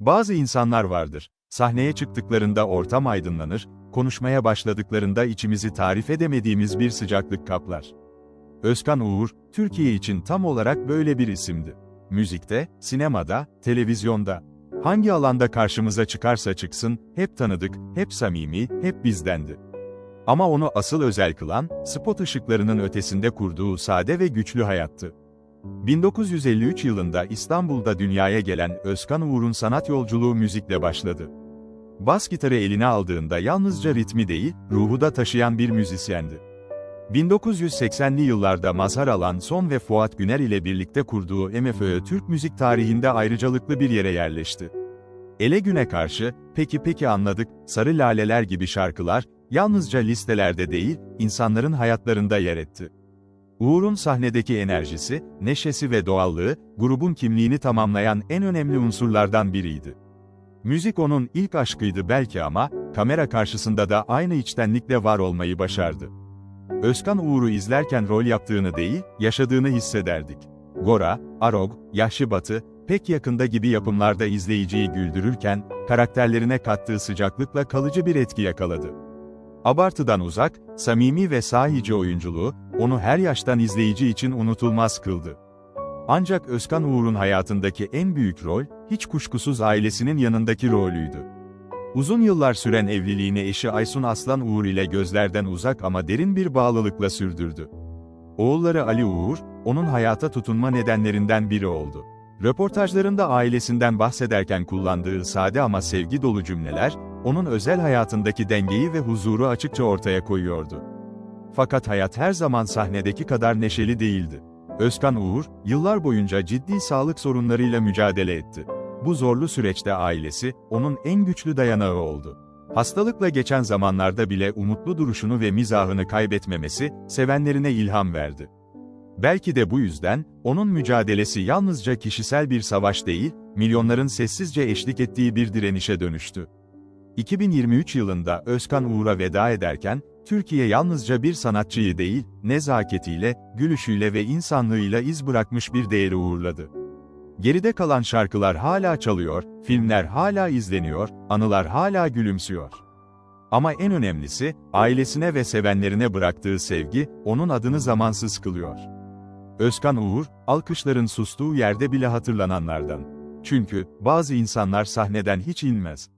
Bazı insanlar vardır. Sahneye çıktıklarında ortam aydınlanır, konuşmaya başladıklarında içimizi tarif edemediğimiz bir sıcaklık kaplar. Özkan Uğur, Türkiye için tam olarak böyle bir isimdi. Müzikte, sinemada, televizyonda. Hangi alanda karşımıza çıkarsa çıksın, hep tanıdık, hep samimi, hep bizdendi. Ama onu asıl özel kılan, spot ışıklarının ötesinde kurduğu sade ve güçlü hayattı. 1953 yılında İstanbul'da dünyaya gelen Özkan Uğur'un sanat yolculuğu müzikle başladı. Bas gitarı eline aldığında yalnızca ritmi değil, ruhu da taşıyan bir müzisyendi. 1980'li yıllarda mazhar alan Son ve Fuat Güner ile birlikte kurduğu MFÖ Türk müzik tarihinde ayrıcalıklı bir yere yerleşti. Ele güne karşı, peki peki anladık, sarı laleler gibi şarkılar, yalnızca listelerde değil, insanların hayatlarında yer etti. Uğur'un sahnedeki enerjisi, neşesi ve doğallığı, grubun kimliğini tamamlayan en önemli unsurlardan biriydi. Müzik onun ilk aşkıydı belki ama, kamera karşısında da aynı içtenlikle var olmayı başardı. Özkan Uğur'u izlerken rol yaptığını değil, yaşadığını hissederdik. Gora, Arog, Yahşi Batı, pek yakında gibi yapımlarda izleyiciyi güldürürken, karakterlerine kattığı sıcaklıkla kalıcı bir etki yakaladı. Abartıdan uzak, samimi ve sahici oyunculuğu, onu her yaştan izleyici için unutulmaz kıldı. Ancak Özkan Uğur'un hayatındaki en büyük rol, hiç kuşkusuz ailesinin yanındaki rolüydü. Uzun yıllar süren evliliğini eşi Aysun Aslan Uğur ile gözlerden uzak ama derin bir bağlılıkla sürdürdü. Oğulları Ali Uğur, onun hayata tutunma nedenlerinden biri oldu. Röportajlarında ailesinden bahsederken kullandığı sade ama sevgi dolu cümleler, onun özel hayatındaki dengeyi ve huzuru açıkça ortaya koyuyordu. Fakat hayat her zaman sahnedeki kadar neşeli değildi. Özkan Uğur, yıllar boyunca ciddi sağlık sorunlarıyla mücadele etti. Bu zorlu süreçte ailesi, onun en güçlü dayanağı oldu. Hastalıkla geçen zamanlarda bile umutlu duruşunu ve mizahını kaybetmemesi, sevenlerine ilham verdi. Belki de bu yüzden, onun mücadelesi yalnızca kişisel bir savaş değil, milyonların sessizce eşlik ettiği bir direnişe dönüştü. 2023 yılında Özkan Uğur'a veda ederken, Türkiye yalnızca bir sanatçıyı değil, nezaketiyle, gülüşüyle ve insanlığıyla iz bırakmış bir değeri uğurladı. Geride kalan şarkılar hala çalıyor, filmler hala izleniyor, anılar hala gülümsüyor. Ama en önemlisi, ailesine ve sevenlerine bıraktığı sevgi, onun adını zamansız kılıyor. Özkan Uğur, alkışların sustuğu yerde bile hatırlananlardan. Çünkü, bazı insanlar sahneden hiç inmez.